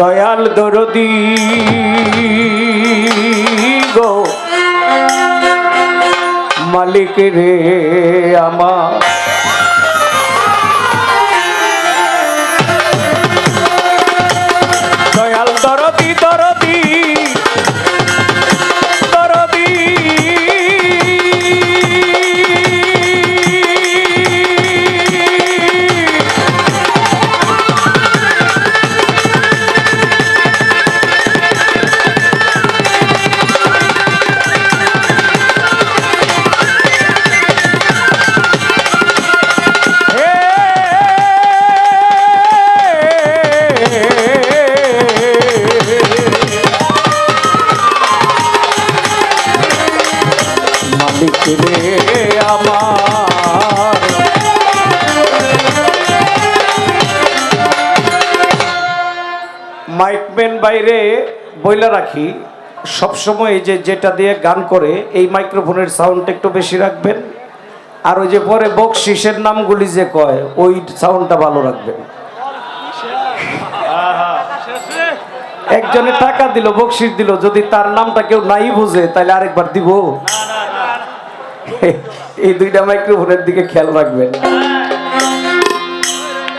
দয়াল দরদি গো। মালিক রে আমার বাইরে বইলা রাখি, সবসময় যে যেটা দিয়ে গান করে, এই মাইক্রোফোনের সাউন্ড একটু বেশি রাখবেন। আর ওই যে পরে বকশিসের নামগুলি যে কয়, ওই সাউন্ডটা ভালো রাখবেন। একজনে টাকা দিল, বকশিস দিল, যদি তার নামটা কেউ নাই বুঝে, তাহলে আরেকবার দিব। এই দুইটা মাইক্রোফোনের দিকে খেয়াল রাখবেন।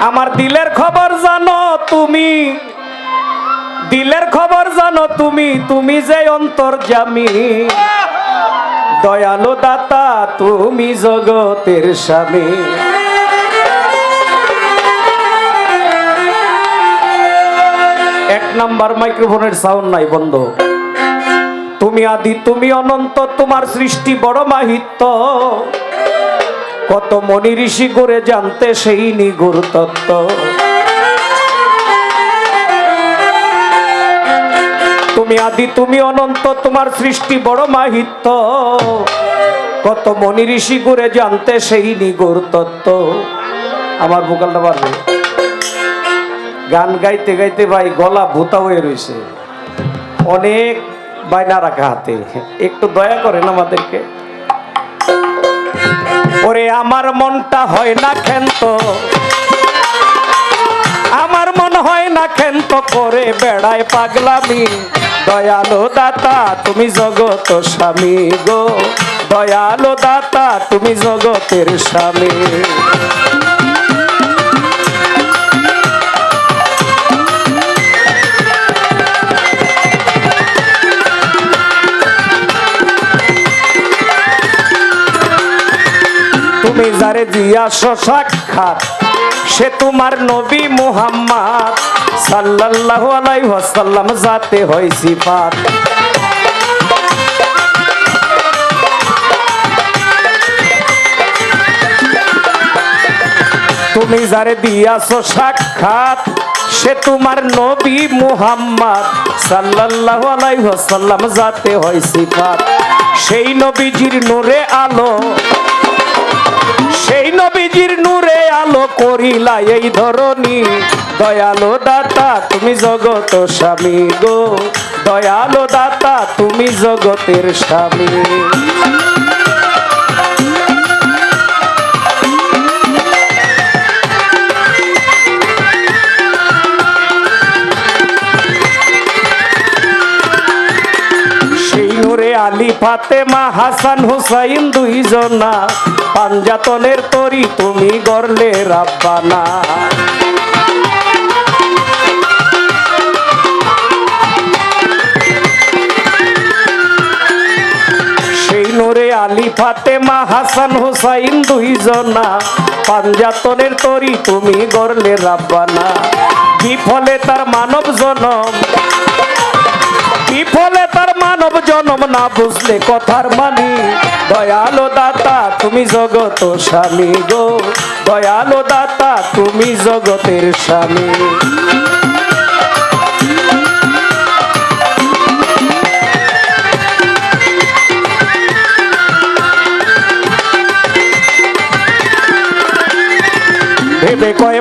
আমার দিলের খবর জানো তুমি দিলের খবর জানো তুমি তুমি যে অন্তর জামি। দয়ালু দাতা, তুমি জগতের স্বামী। এক নাম্বার মাইক্রোফোনের সাউন্ড নাই বন্ধ। তুমি আদি, তুমি অনন্ত, তোমার সৃষ্টি বড় মাহিত্য। কত মনি ঋষি করে জানতে সেই নিগুর তত্ত্ব। তুমি আদি তুমি অনন্ত, তোমার সৃষ্টি বড় মাহিত্য। কত মনি ঋষি করে জানতে সেই নিগুর তত্ত্ব। আমার ভোকালটা পারবে গান গাইতে গাইতে ভাই গলা ভূতা হয়ে রয়েছে অনেক বায়না রাখা হাতে। একটু দয়া করেন আমাদেরকে। ওরে, আমার মনটা হয় না খেন্ত না করে বেড়ায় পাগলামি। দয়ালো দাতা, তুমি জগত স্বামী গো। দয়ালো দাতা, তুমি জগতের স্বামী। তুমি যারে দিয়াছ সাক্ষাৎ, সে তোমার নবী মুহাম্মদ। সাল্লাল্লাহু আলাইহি ওয়াসাল্লাম যাতে হয় সিফাত। তুমি যারে দিয়াছ সাক্ষাৎ, সে তোমার নবী মুহাম্মদ সাল্লাল্লাহু আলাইহি ওয়াসাল্লাম যাতে হয় সিফাত। সেই নবীজির নূরে আলো, সেই নবীজির নূরে আলো করিলা এই ধরনী দয়ালো দাতা, তুমি জগত স্বামী গো। দয়ালো দাতা, তুমি জগতের স্বামী। আলী ফাতেমা, হাসান হুসাইন দুইজনা, পাঞ্জাতনের তরি, তুমি গড়লে রাব্বানা। ফাতেমা হাসান হুসাইন দুইজনা। পাঞ্জাতনের তরি তুমি গড়লে রাব্বানা। বিফলে তার মানব জনম। বিফলে তার মানব জনম না বুঝলে কথার মানি। দয়ালো দাতা, তুমি জগত স্বামী গো। দয়ালো দাতা, তুমি জগতের স্বামী।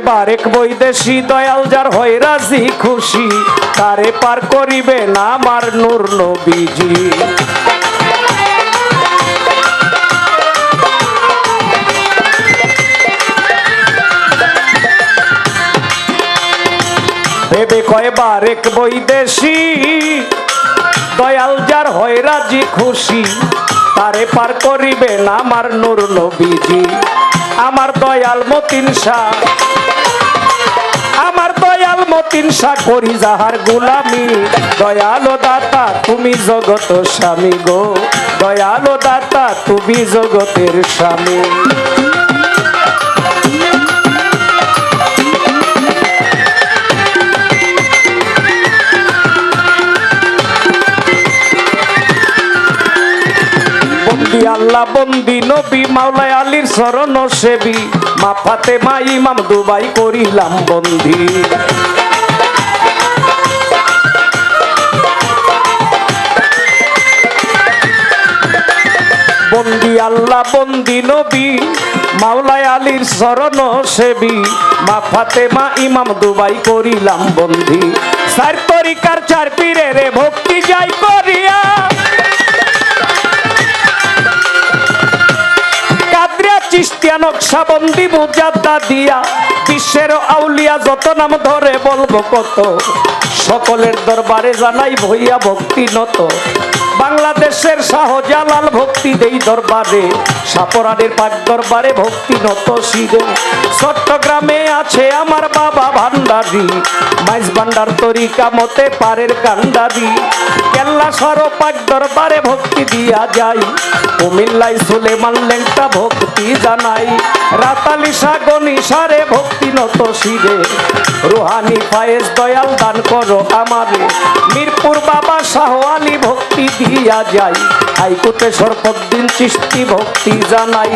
বারেক বৈদেশি দয়াল যার হয় রাজি খুশি, তারে পার করিবে না আমার নূর নবীজি। দেবে কয়বার এক বৈদেশি দয়াল যার হয় রাজি খুশি, তারে পার করিবে না আমার নূর নবীজি। আমার দয়াল মতিন শাহ মতিন সাকরি করি যাহার গুলামি। দয়ালো দাতা, তুমি জগত স্বামী গো। দয়ালো দাতা, তুমি জগতের স্বামী। বন্দি বন্দি নবী মাওলায় আলীর শরণ সেবি। মা ফাতে মা ইমাম দুবাই করিলাম বন্দি। বন্দি আল্লাহ, বন্দি নবী, মাওলায় আলীর শরণ সেবী। মা ফাতে মা ইমাম দুবাই করিলাম বন্দি। চার তরিকার চার পীরে রে ভক্তি যাই করিয়া চিস্তিয়া নকশাবন্দি মুজাদ্দা দিয়া। বিশ্বের আউলিয়া যত নাম ধরে বলব কত। সকলের দরবারে জানাই ভইয়া ভক্তি নত। বাংলাদেশের শাহজালাল ভক্তি দেই দরবারে, সাপরানের পাক দরবারে ভক্তি নত শিরে। চট্টগ্রামে আছে আমার বাবা ভান্ডারি, মাইজ ভান্ডার তরিকা মতে পারের কান্ডারি। কেল্লা সর পাক দরবারে ভক্তি দিয়া যাই কুমিল্লাই সুলেমান লেংটা ভক্তি জানাই। রাতালি সাগনি সারে ভক্তি নত শিরে। রুহানি ফায়েজ দয়াল দান করো আমারে। মিরপুর বাবা শাহ আলী ভক্তি দিয়া যাই। হাইকোর্টে সরপদ্দিন চিস্তি ভক্তি জানাই।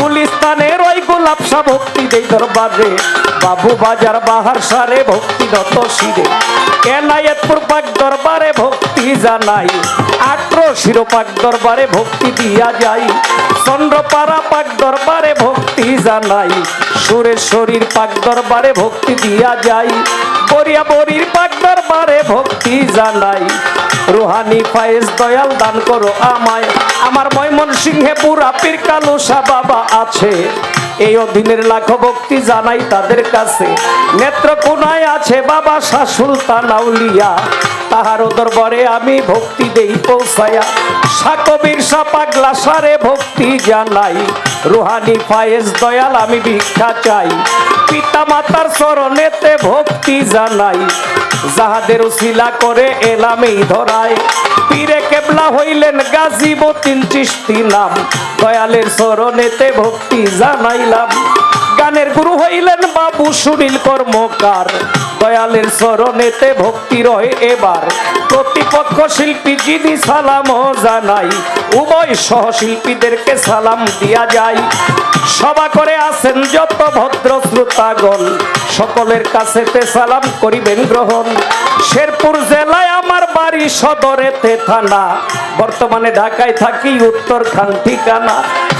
গুলিস্তানের ওই গোলাপসা ভক্তি দেই দরবারে। বাবু বাজার বাহার সারে ভক্তি নত শিরে। এনায়েতপুর পাক দরবারে ভক্তি জানাই। আট্র শিরোপাক দরবারে ভক্তি দিয়া যাই। চন্দ্রপাড়া পাক দরবারে ভক্তি জানাই। সুরেশ্বরীর পাক দরবারে ভক্তি দিয়া যাই। বরিয়া বরির পাক দরবারে ভক্তি জানাই। রুহানি ফায়েজ দয়াল দান করো আমায়। আমার ময়মন সিংহে পুরা বাবা আছে। এই অধীনের লাখো ভক্তি জানাই তাদের কাছে। নেত্রকোনায় আছে বাবা শাহ সুলতান তাহার দরবারে আমি ভক্তি দেই পৌঁছায়া। সাকবির সা পাগলা সারে ভক্তি জানাই। রুহানি ফায়েজ দয়াল আমি ভিক্ষা চাই। পিতা মাতার চরণেতে ভক্তি জানাই। যাহাদের উসিলা করে এলাম এই ধরায়। পীরে কেবলা হইলেন গাজীবতিন চিস্তি নাম। দয়ালের চরণেতে ভক্তি জানাইলাম। গানের গুরু হইলেন বাবু সুনীল কর্মকার। দয়ালের চরণেতে ভক্তি রহে এবার। প্রতিপক্ষ শিল্পী যিনি সালাম জানাই, উভয় সহশিল্পীদেরকে সালাম দিয়া যায় সভা করে আছেন যত ভদ্র শ্রোতাগণ, সকলের কাছেতে সালাম করিবেন গ্রহণ। শেরপুর জেলায় আমার বাড়ি সদরেতে থানা। বর্তমানে ঢাকায় থাকি উত্তর খান ঠিকানা।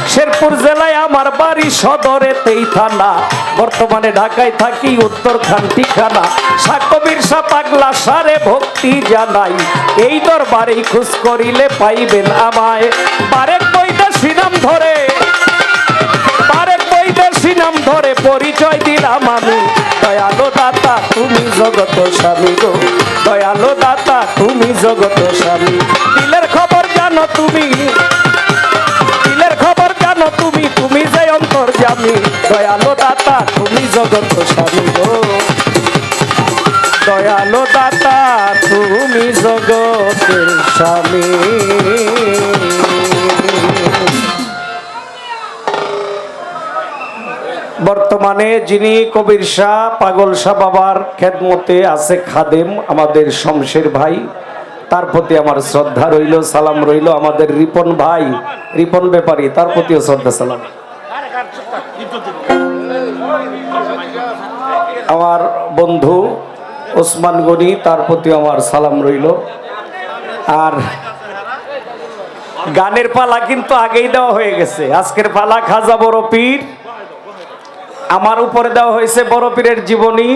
শেরপুর জেলায় আমার বাড়ি সদরেতেই থানা। বর্তমানে ঢাকায় থাকি উত্তর খান ঠিকানা। সাকবির সা পাগলা সারে ভক্তি জানাই। এই দরবারেই খুশ করিলে পাইবেন আমায়। বারেক বৈদেশি নাম ধরে। নাম ধরে পরিচয় দিলাম আমি। দয়ালো দাতা, তুমি জগত স্বামী গো। দয়ালো দাতা, তুমি জগত স্বামী। দিলের খবর জানো তুমি। দিলের খবর জানো তুমি তুমি যে অন্তর জামি দয়ালো দাতা, তুমি জগত স্বামী গো। দয়ালো দাতা, তুমি জগতের স্বামী। বর্তমানে যিনি কবির শাহ, পাগল শাহ বাবার খেদমতে আছে খাদেম, আমাদের শমশের ভাই। তার প্রতি আমার শ্রদ্ধা রইল, সালাম রইল, আমাদের রিপন ভাই, রিপন ব্যাপারী, তার প্রতিও শ্রদ্ধা, সালাম। আমার বন্ধু ওসমান গনি, তার প্রতি আমার সালাম রইল। আর গানের পালা কিন্তু আগেই দেওয়া হয়ে গেছে। আজকের পালা খাজা বড় পীর। আমার উপরে দেওয়া হয়েছে বড় পীরের জীবনী।